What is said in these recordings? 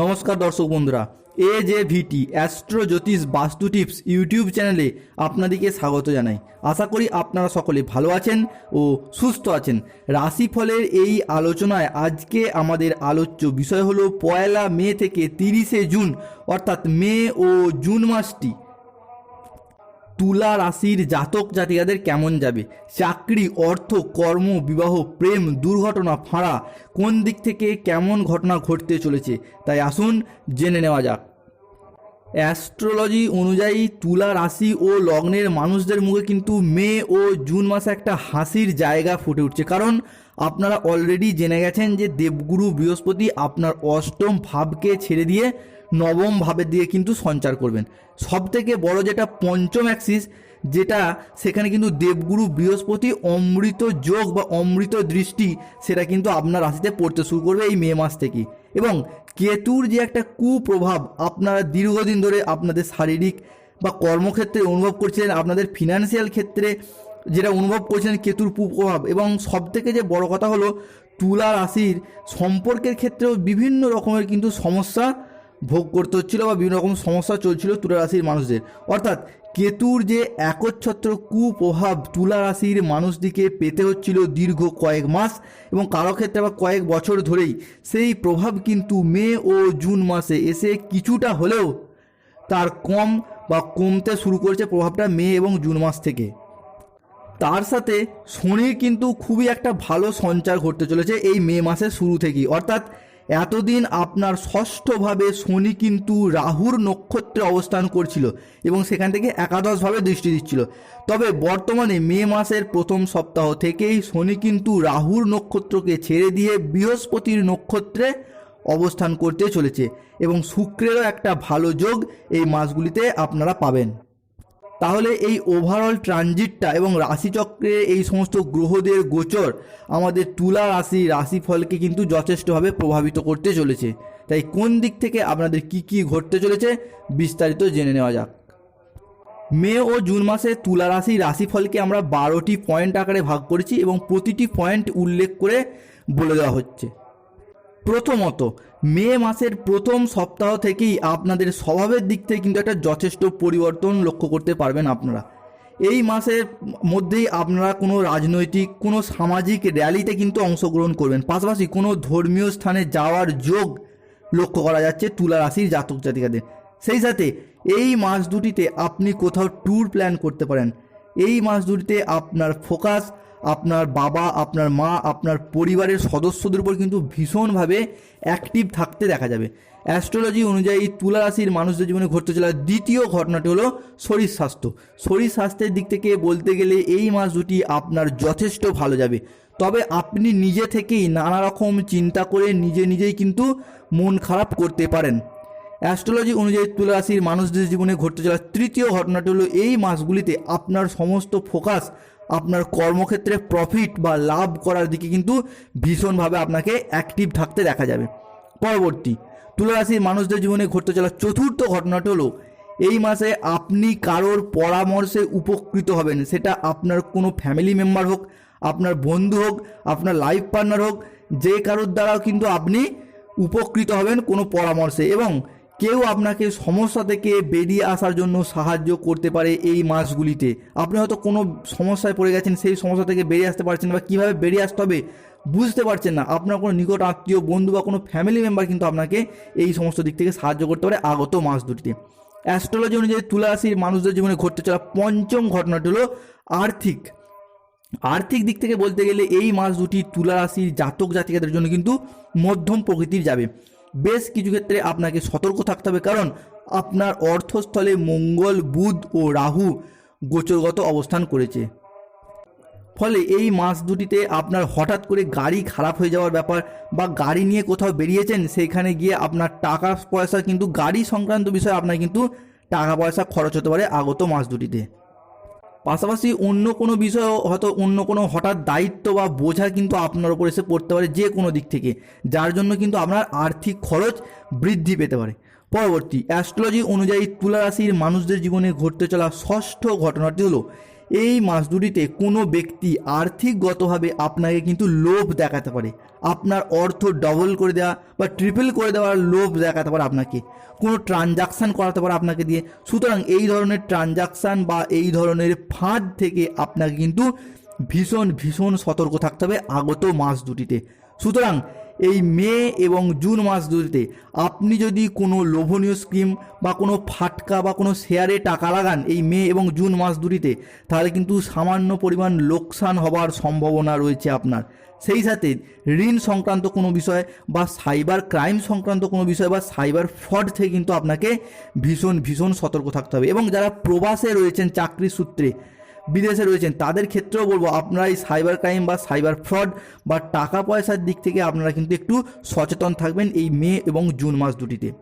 নমস্কার দর্শক বন্ধুরা, এ জে ভিটি অ্যাস্ট্রো জ্যোতিষ বাস্তু টিপস ইউটিউব চ্যানেলে আপনাদেরকে স্বাগত জানাই। আশা করি আপনারা সকলে ভালো আছেন ও সুস্থ আছেন। রাশিফলের এই আলোচনায় আজকে আমাদের আলোচ্য বিষয় হলো পয়লা মে থেকে তিরিশে জুন, অর্থাৎ মে ও জুন মাসটি। তুলা রাশির জাতক জাতিকাদের কেমন যাবে? চাকরি, অর্থ, কর্ম, বিবাহ, প্রেম, দুর্ঘটনা, ফাঁড়া, কোন দিক থেকে কেমন ঘটনা ঘটতে চলেছে? তাই আসুন জেনে নেওয়া যাক। অ্যাস্ট্রোলজি অনুযায়ী তুলা রাশি ও লগ্নের মানুষদের মুখে কিন্তু মে ও জুন মাসে একটা হাসির জায়গা ফুটে উঠছে। কারণ আপনারা অলরেডি জেনে গেছেন যে দেবগুরু বৃহস্পতি আপনার অষ্টম ভাবকে ছেড়ে দিয়ে নবম ভাবের দিকে কিন্তু সঞ্চার করবেন। সব থেকে বড় যেটা পঞ্চম অ্যাক্সিস যেটা সেখানে কিন্তু দেবগুরু বৃহস্পতি অমৃত যোগ বা অমৃত দৃষ্টি, সেটা কিন্তু আপনার রাশিতে পড়তে শুরু করবে এই মে মাস থেকে এবং কেতুর যে একটা কুপ্রভাব আপনারা দীর্ঘদিন ধরে আপনাদের শারীরিক বা কর্মক্ষেত্রে অনুভব করছিলেন, আপনাদের ফিনান্সিয়াল ক্ষেত্রে যেটা অনুভব করছেন কেতুর কুপ্রভাব। এবং সব থেকে যে বড় কথা হলো, তুলা রাশির সম্পর্কের ক্ষেত্রেও বিভিন্ন রকমের কিন্তু সমস্যা ভোগ করতে হচ্ছিল বা বিভিন্ন রকম সমস্যা চলছিল তুলা রাশির মানুষদের। অর্থাৎ কেতুর যে একচ্ছত্র কুপ্রভাব তুলা রাশির মানুষদিকে পেতে হচ্ছিল দীর্ঘ কয়েক মাস এবং কারও ক্ষেত্রে আবার কয়েক বছর ধরেই। সেই প্রভাব কিন্তু মে ও জুন মাসে এসে কিছুটা হলেও তার কম বা কমতে শুরু করেছে প্রভাবটা মে এবং জুন মাস থেকে। তার সাথে শনির কিন্তু খুবই একটা ভালো সঞ্চার ঘটতে চলেছে এই মে মাসের শুরু থেকেই। অর্থাৎ এতদিন আপনার ষষ্ঠভাবে শনি কিন্তু রাহুর নক্ষত্রে অবস্থান করছিল এবং সেখান থেকে একাদশভাবে দৃষ্টি দিচ্ছিল। তবে বর্তমানে মে মাসের প্রথম সপ্তাহ থেকেই শনি কিন্তু রাহুর নক্ষত্রকে ছেড়ে দিয়ে বৃহস্পতির নক্ষত্রে অবস্থান করতে চলেছে এবং শুক্রেরও একটা ভালো যোগ এই মাসগুলিতে আপনারা পাবেন। তাহলে এই ওভারঅল ট্রানজিটটা এবং রাশিচক্রে এই সমস্ত গ্রহদের গোচর আমাদের তুলা রাশি রাশিফলকে কিন্তু যথেষ্টভাবে প্রভাবিত করতে চলেছে। তাই কোন দিক থেকে আপনাদের কি কি ঘটতে চলেছে বিস্তারিত জেনে নেওয়া যাক। মে ও জুন মাসে তুলা রাশি রাশিফলকে আমরা বারোটি পয়েন্ট আকারে ভাগ করেছি এবং প্রতিটি পয়েন্ট উল্লেখ করে বলে দেওয়া হচ্ছে। প্রথমত, মে মাসের প্রথম সপ্তাহ থেকেই আপনাদের স্বভাবের দিক থেকে কিন্তু একটা যথেষ্ট পরিবর্তন লক্ষ্য করতে পারবেন আপনারা। এই মাসের মধ্যেই আপনারা কোনো রাজনৈতিক, কোনো সামাজিক র্যালিতে কিন্তু অংশগ্রহণ করবেন। পাশাপাশি কোনো ধর্মীয় স্থানে যাওয়ার যোগ লক্ষ্য করা যাচ্ছে তুলা রাশির জাতক জাতিকাদের। সেই সাথে এই মাস দুটিতে আপনি কোথাও ট্যুর প্ল্যান করতে পারেন। এই মাস দুটিতে আপনার ফোকাস আপনার বাবা, আপনার মা, আপনার পরিবারের সদস্যদের উপর কিন্তু ভীষণভাবে অ্যাক্টিভ থাকতে দেখা যাবে। অ্যাস্ট্রোলজি অনুযায়ী তুলা রাশির মানুষদের জীবনে ঘটতে চলা দ্বিতীয় ঘটনাটি হলো শরীর স্বাস্থ্য। শরীর স্বাস্থ্যের দিক থেকে বলতে গেলে এই মাস দুটি আপনার যথেষ্ট ভালো যাবে। তবে আপনি নিজে থেকেই নানা রকম চিন্তা করে নিজে নিজেই কিন্তু মন খারাপ করতে পারেন। অ্যাস্ট্রোলজি অনুযায়ী তুলা রাশির মানুষদের জীবনে ঘটতে চলা তৃতীয় ঘটনাটি হলো এই মাসগুলিতে আপনার সমস্ত ফোকাস আপনার কর্মক্ষেত্রে প্রফিট বা লাভ করার দিকে কিন্তু ভীষণভাবে আপনাকে অ্যাক্টিভ থাকতে দেখা যাবে। পরবর্তী তুলা রাশির মানুষদের জীবনে ঘটতে চলা চতুর্থ ঘটনাটি হলো এই মাসে আপনি কারোর পরামর্শে উপকৃত হবেন। সেটা আপনার কোনো ফ্যামিলি মেম্বার হোক, আপনার বন্ধু হোক, আপনার লাইফ পার্টনার হোক, যে কারোর দ্বারাও কিন্তু আপনি উপকৃত হবেন কোনো পরামর্শে। এবং কেউ আপনাকে সমস্যা থেকে বেরিয়ে আসার জন্য সাহায্য করতে পারে এই মাসগুলিতে আপনি হয়তো কোনো সমস্যায় পড়ে গেছেন, সেই সমস্যা থেকে বেরিয়ে আসতে পারছেন বা কীভাবে বেরিয়ে আসতে হবে বুঝতে পারছেন না। আপনার কোনো নিকট আত্মীয়, বন্ধু বা কোনো ফ্যামিলি মেম্বার কিন্তু আপনাকে এই সমস্ত দিক থেকে সাহায্য করতে পারে আগত মাস দুটিতে অ্যাস্ট্রোলজি অনুযায়ী তুলা রাশির মানুষদের জীবনে ঘটতে চলা পঞ্চম ঘটনাটি হলো আর্থিক। আর্থিক দিক থেকে বলতে গেলে এই মাস দুটি তুলা রাশির জাতক জাতিকাদের জন্য কিন্তু মধ্যম প্রকৃতির যাবে। বেশ কিছু ক্ষেত্রে আপনাকে সতর্ক থাকতে হবে, কারণ আপনার অর্থস্থলে মঙ্গল, বুধ ও রাহু গোচরগত অবস্থান করেছে। ফলে এই মাস দুটিতে আপনার হঠাৎ করে গাড়ি খারাপ হয়ে যাওয়ার ব্যাপার বা গাড়ি নিয়ে কোথাও বেরিয়েছেন সেখানে গিয়ে আপনার টাকা পয়সা কিন্তু গাড়ি সংক্রান্ত বিষয়ে আপনার কিন্তু টাকা পয়সা খরচ হতে পারে আগত মাস দুটিতে। পাশাপাশি অন্য কোনো বিষয়েও হয়তো অন্য কোনো হঠাৎ দায়িত্ব বা বোঝা কিন্তু আপনার ওপর এসে পড়তে পারে যে কোনো দিক থেকে, যার জন্য কিন্তু আপনার আর্থিক খরচ বৃদ্ধি পেতে পারে। পরবর্তী অ্যাস্ট্রোলজি অনুযায়ী তুলা রাশির মানুষদের জীবনে ঘটতে চলা ষষ্ঠ ঘটনাটি হলো এই মাস দুটিতে কোনো ব্যক্তি আর্থিকগতভাবে আপনাকে কিন্তু লোভ দেখাতে পারে। আপনার অর্থ ডবল করে দেওয়া বা ট্রিপল করে দেওয়ার লোভ দেখাতে পারে আপনাকে। কোনো ট্রানজাকশান করাতে পারে আপনাকে দিয়ে। সুতরাং এই ধরনের ট্রানজাকশান বা এই ধরনের ফাঁদ থেকে আপনাকে কিন্তু ভীষণ ভীষণ সতর্ক থাকতে হবে আগত মাস দুটিতে। সুতরাং এই মে এবং জুন মাস দুটিতে আপনি যদি কোনো লোভনীয় স্কিম বা কোনো ফাটকা বা কোনো শেয়ারে টাকা লাগান এই মে এবং জুন মাস দুটিতে তাহলে কিন্তু সামান্য পরিমাণ লোকসান হবার সম্ভাবনা রয়েছে আপনার। সেই সাথে ঋণ সংক্রান্ত কোনো বিষয় বা সাইবার ক্রাইম সংক্রান্ত কোনো বিষয় বা সাইবার ফ্রড থেকে কিন্তু আপনাকে ভীষণ ভীষণ সতর্ক থাকতে হবে। এবং যারা প্রবাসে রয়েছেন চাকরির সূত্রে বিদেশে রয়েছেন। তাদের ক্ষেত্রেও বলব, আপনারা এই সাইবার ক্রাইম বা সাইবার ফ্রড বা টাকা পয়সার দিক থেকে আপনারা কিন্তু একটু সচেতন থাকবেন এই মে এবং জুন মাস দুটিতে।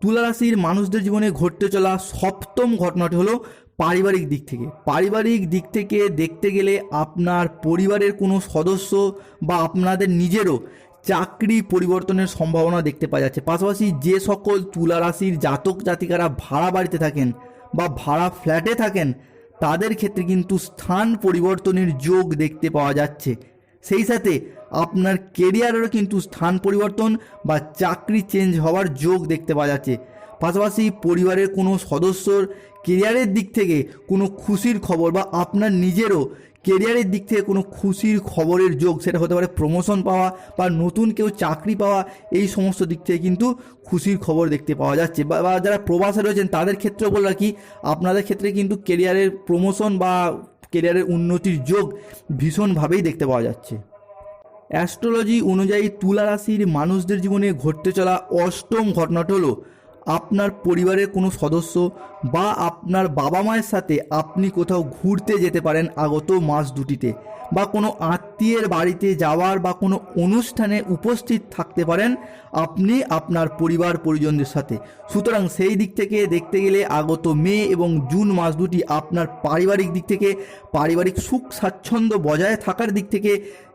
তুলা রাশির মানুষদের জীবনে ঘটতে চলা সপ্তম ঘটনাটি হলো পারিবারিক দিক থেকে। পারিবারিক দিক থেকে দেখতে গেলে আপনার পরিবারের কোনো সদস্য বা আপনাদের নিজেরও চাকরি পরিবর্তনের সম্ভাবনা দেখতে পাওয়া যাচ্ছে। পাশাপাশি যে সকল তুলা রাশির জাতক জাতিকারা ভাড়া বাড়িতে থাকেন বা ভাড়া ফ্ল্যাটে থাকেন তাদের ক্ষেত্রে কিন্তু স্থান পরিবর্তনের যোগ দেখতে পাওয়া যাচ্ছে। সেই সাথে আপনার কেরিয়ারেরও কিন্তু স্থান পরিবর্তন বা চাকরি চেঞ্জ হওয়ার যোগ দেখতে পাওয়া যাচ্ছে। পাশাপাশি পরিবারের কোনো সদস্যর কেরিয়ারের দিক থেকে কোনো খুশির খবর বা আপনার নিজেরও কেরিয়ারের দিক থেকে কোনো খুশির খবরের যোগ, সেটা হতে পারে প্রমোশন পাওয়া বা নতুন কেউ চাকরি পাওয়া, এই সমস্ত দিক থেকে কিন্তু খুশির খবর দেখতে পাওয়া যাচ্ছে। বা যারা প্রবাসে রয়েছেন, তাদের ক্ষেত্রেও বলে রাখি, আপনাদের ক্ষেত্রে কিন্তু কেরিয়ারের প্রমোশন বা কেরিয়ারের উন্নতির যোগ ভীষণভাবেই দেখতে পাওয়া যাচ্ছে। অ্যাস্ট্রোলজি অনুযায়ী তুলা রাশির মানুষদের জীবনে ঘটতে চলা অষ্টম ঘটনাটা হলো আপনার পরিবারের কোনো সদস্য বা আপনার বাবা মায়ের সাথে আপনি কোথাও ঘুরতে যেতে পারেন আগত মাস দুটিতে বা কোনো আত্মীয়ের বাড়িতে যাওয়ার বা কোনো অনুষ্ঠানে উপস্থিত থাকতে পারেন আপনি আপনার পরিবার পরিজনদের সাথে। সুতরাং সেই দিক থেকে দেখতে গেলে আগত মে এবং জুন মাস দুটি আপনার পারিবারিক দিক থেকে পারিবারিক সুখ স্বাচ্ছন্দ্য বজায় থাকার দিক থেকে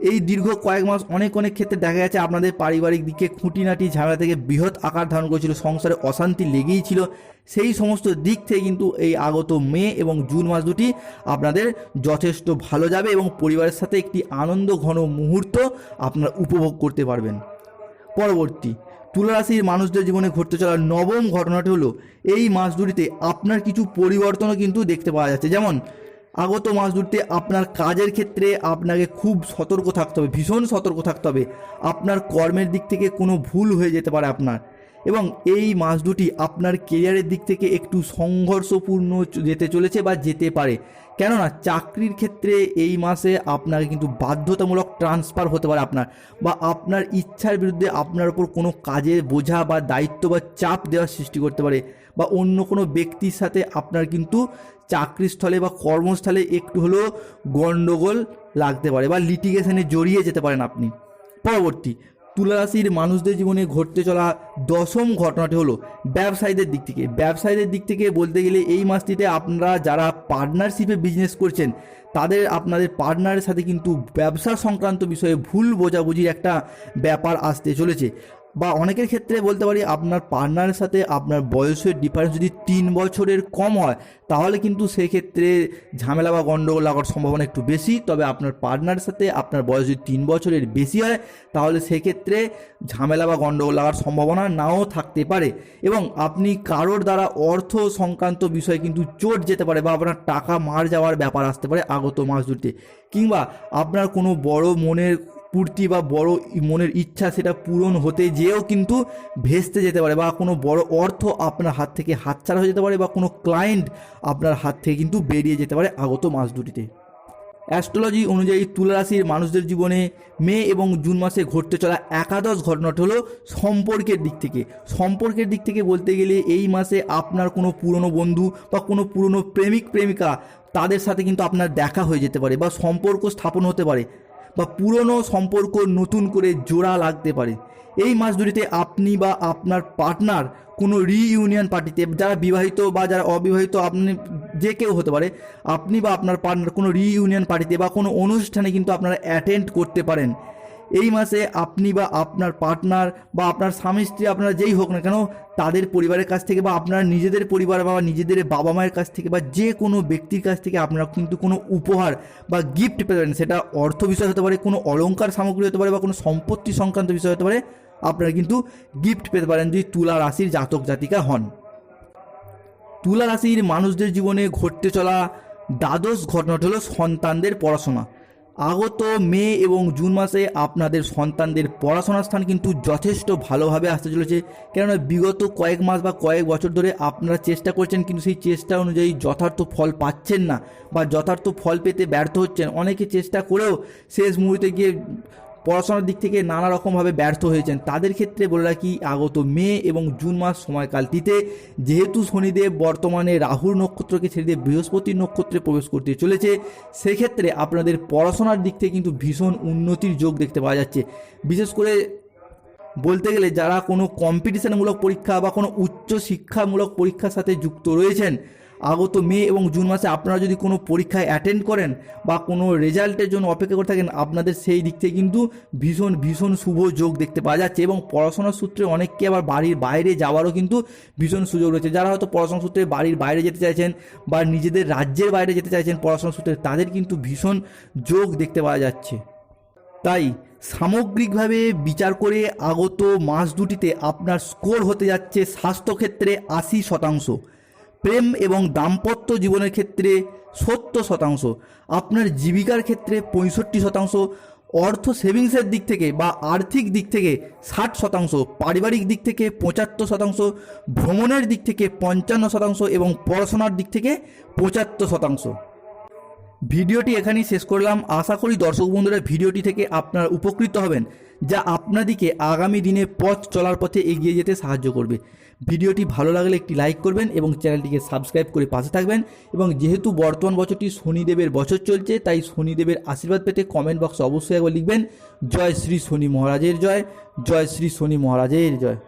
এই দীর্ঘ কয়েক মাস অনেক অনেক ক্ষেত্রে দেখা গেছে আপনাদের পারিবারিক দিকে খুঁটিনাটি, ঝামেলা থেকে বৃহৎ আকার ধারণ করেছিল, সংসারে অশান্তি লেগেই ছিল। সেই সমস্ত দিক থেকে কিন্তু এই আগত মে এবং জুন মাস দুটি আপনাদের যথেষ্ট ভালো যাবে এবং পরিবারের সাথে একটি আনন্দ ঘন মুহূর্ত আপনারা উপভোগ করতে পারবেন। পরবর্তী তুলা রাশির মানুষদের জীবনে ঘটতে চলা নবম ঘটনাটি হলো, এই মাস দুটিতে আপনার কিছু পরিবর্তনও কিন্তু দেখতে পাওয়া যাচ্ছে। যেমন আগত মাস দুটিতে আপনার কাজের ক্ষেত্রে আপনাকে খুব সতর্ক থাকতে হবে, ভীষণ সতর্ক থাকতে হবে। আপনার কর্মের দিক থেকে কোনো ভুল হয়ে যেতে পারে আপনার। এবং এই মাস দুটি আপনার কেরিয়ারের দিক থেকে একটু সংঘর্ষপূর্ণ যেতে চলেছে বা যেতে পারে। কেননা চাকরির ক্ষেত্রে এই মাসে আপনাকে কিন্তু বাধ্যতামূলক ট্রান্সফার হতে পারে আপনার বা আপনার ইচ্ছার বিরুদ্ধে আপনার উপর কোনো কাজের বোঝা বা দায়িত্ব বা চাপ দেওয়ার সৃষ্টি করতে পারে বা অন্য কোনো ব্যক্তির সাথে আপনার কিন্তু চাকরিস্থলে বা কর্মস্থলে একটু হলেও গণ্ডগোল লাগতে পারে বা লিটিগেশনে জড়িয়ে যেতে পারেন আপনি। পরবর্তী তুলা রাশির মানুষদের জীবনে ঘটতে চলা দশম ঘটনাটি হলো ব্যবসায়ীদের দিক থেকে। ব্যবসায়ীদের দিক থেকে বলতে গেলে এই মাসটিতে আপনারা যারা পার্টনারশিপে বিজনেস করছেন, তাদের আপনাদের পার্টনারের সাথে কিন্তু ব্যবসা সংক্রান্ত বিষয়ে ভুল বোঝাবুঝির একটা ব্যাপার আসতে চলেছে। বা অনেকের ক্ষেত্রে বলতে পারি আপনার পার্টনারের সাথে আপনার বয়সের ডিফারেন্স যদি তিন বছরের কম হয়, তাহলে কিন্তু সেক্ষেত্রে ঝামেলা বা গণ্ডগোল লাগার সম্ভাবনা একটু বেশি। তবে আপনার পার্টনারের সাথে আপনার বয়স যদি তিন বছরের বেশি হয়, তাহলে সেক্ষেত্রে ঝামেলা বা গণ্ডগোল লাগার সম্ভাবনা নাও থাকতে পারে। এবং আপনি কারোর দ্বারা অর্থ সংক্রান্ত বিষয়ে কিন্তু চোট যেতে পারে বা আপনার টাকা মার যাওয়ার ব্যাপার আসতে পারে আগত মাস দুটিতে কিংবা আপনার কোনো বড় মনের পূর্তি বা বড় মনের ইচ্ছা সেটা পূরণ হতে যেয়েও কিন্তু ভেস্তে যেতে পারে বা কোনো বড় অর্থ আপনার হাত থেকে হাতছাড়া হয়ে যেতে পারে বা কোনো ক্লায়েন্ট আপনার হাত থেকে কিন্তু বেরিয়ে যেতে পারে আগত মাস দুটিতে। অ্যাস্ট্রোলজি অনুযায়ী তুলা রাশির মানুষদের জীবনে মে এবং জুন মাসে ঘটতে চলা একাদশ ঘটনাটি হলো সম্পর্কের দিক থেকে। সম্পর্কের দিক থেকে বলতে গেলে এই মাসে আপনার কোনো পুরনো বন্ধু বা কোনো পুরনো প্রেমিক, প্রেমিকা তাদের সাথে কিন্তু আপনার দেখা হয়ে যেতে পারে বা সম্পর্ক স্থাপন হতে পারে। বা পুরনো সম্পর্ক নতুন করে জোড়া লাগতে পারে। এই মাস দুটিতে আপনি বা আপনার পার্টনার কোনো রিইউনিয়ন পার্টিতে যারা বিবাহিত বা যারা অবিবাহিত, আপনি যে কেউ হতে পারে, আপনি বা আপনার পার্টনার কোনো রিইউনিয়ন পার্টিতে বা কোনো অনুষ্ঠানে কিন্তু আপনারা অ্যাটেন্ড করতে পারেন। এই মাসে আপনি বা আপনার পার্টনার বা আপনার স্বামী স্ত্রী, আপনারা যেই হোক না কেন, তাদের পরিবারের কাছ থেকে বা আপনার নিজেদের পরিবার বা নিজেদের বাবা মায়ের কাছ থেকে বা যে কোনো ব্যক্তির কাছ থেকে আপনারা কিন্তু কোনো উপহার বা গিফট পেতে পারেন। সেটা অর্থ বিষয় হতে পারে, কোনো অলংকার সামগ্রী হতে পারে বা কোনো সম্পত্তি সংক্রান্ত বিষয় হতে পারে, আপনারা কিন্তু গিফট পেতে পারেন যদি তুলা রাশির জাতক জাতিকা হন। তুলা রাশির মানুষদের জীবনে ঘটতে চলা দ্বাদশ ঘটনাটা হলো সন্তানদের পড়াশোনা। আগত মে এবং জুন মাসে আপনাদের সন্তানদের পড়াশোনার স্থান কিন্তু যথেষ্ট ভালোভাবে আসতে চলেছে। কেননা বিগত কয়েক মাস বা কয়েক বছর ধরে আপনারা চেষ্টা করছেন কিন্তু সেই চেষ্টা অনুযায়ী যথার্থ ফল পাচ্ছেন না বা যথার্থ ফল পেতে ব্যর্থ হচ্ছেন। অনেকে চেষ্টা করেও শেষ মুহূর্তে গিয়ে পড়াশোনার দিক থেকে নানা রকমভাবে ব্যর্থ হয়েছেন। তাদের ক্ষেত্রে বলে রাখি, আগত মে এবং জুন মাস সময়কালটিতে যেহেতু শনিদেব বর্তমানে রাহুর নক্ষত্রকে ছেড়ে দিয়ে বৃহস্পতির নক্ষত্রে প্রবেশ করতে চলেছে, সেক্ষেত্রে আপনাদের পড়াশোনার দিক থেকে কিন্তু ভীষণ উন্নতির যোগ দেখতে পাওয়া যাচ্ছে। বিশেষ করে বলতে গেলে যারা কোনো কম্পিটিশনমূলক পরীক্ষা বা কোনো উচ্চ শিক্ষামূলক পরীক্ষার সাথে যুক্ত রয়েছেন আগত মে এবং জুন মাসে আপনারা যদি কোনো পরীক্ষায় অ্যাটেন্ড করেন বা কোনো রেজাল্টের জন্য অপেক্ষা করে থাকেন, আপনাদের সেই দিক থেকে কিন্তু ভীষণ ভীষণ শুভ যোগ দেখতে পাওয়া যাচ্ছে এবং পড়াশোনার সূত্রে অনেককে আবার বাড়ির বাইরে যাওয়ারও কিন্তু ভীষণ সুযোগ রয়েছে। যারা হয়তো পড়াশোনার সূত্রে বাড়ির বাইরে যেতে চাইছেন বা নিজেদের রাজ্যের বাইরে যেতে চাইছেন পড়াশোনার সূত্রে, তাদের কিন্তু ভীষণ যোগ দেখতে পাওয়া যাচ্ছে। তাই সামগ্রিকভাবে বিচার করে আগত মাস দুটিতে আপনার স্কোর হতে যাচ্ছে স্বাস্থ্যক্ষেত্রে আশি শতাংশ। প্রেম এবং দাম্পত্য জীবনের ক্ষেত্রে সত্তর শতাংশ, আপনার জীবিকার ক্ষেত্রে পঁয়ষট্টি শতাংশ, অর্থ সেভিংসের দিক থেকে বা আর্থিক দিক থেকে ষাট শতাংশ, পারিবারিক দিক থেকে পঁচাত্তর শতাংশ, ভ্রমণের দিক থেকে পঞ্চান্ন শতাংশ এবং পড়াশোনার দিক থেকে পঁচাত্তর শতাংশ। ভিডিওটি এখানেই শেষ করলাম। আশা করি দর্শক বন্ধুরা ভিডিওটি থেকে আপনারা উপকৃত হবেন, যা আপনাদিকে আগামী দিনে পথ চলার পথে এগিয়ে যেতে সাহায্য করবে। ভিডিওটি ভালো লাগলে একটি লাইক করবেন এবং চ্যানেলটিকে সাবস্ক্রাইব করে পাশে থাকবেন এবং যেহেতু বর্তমান বছরটি শনিদেবের বছর চলছে, তাই শনিদেবের আশীর্বাদ পেতে কমেন্ট বক্সে অবশ্যই একবার লিখবেন, জয় শ্রী শনি মহারাজের জয় জয় শ্রী শনি মহারাজের জয়।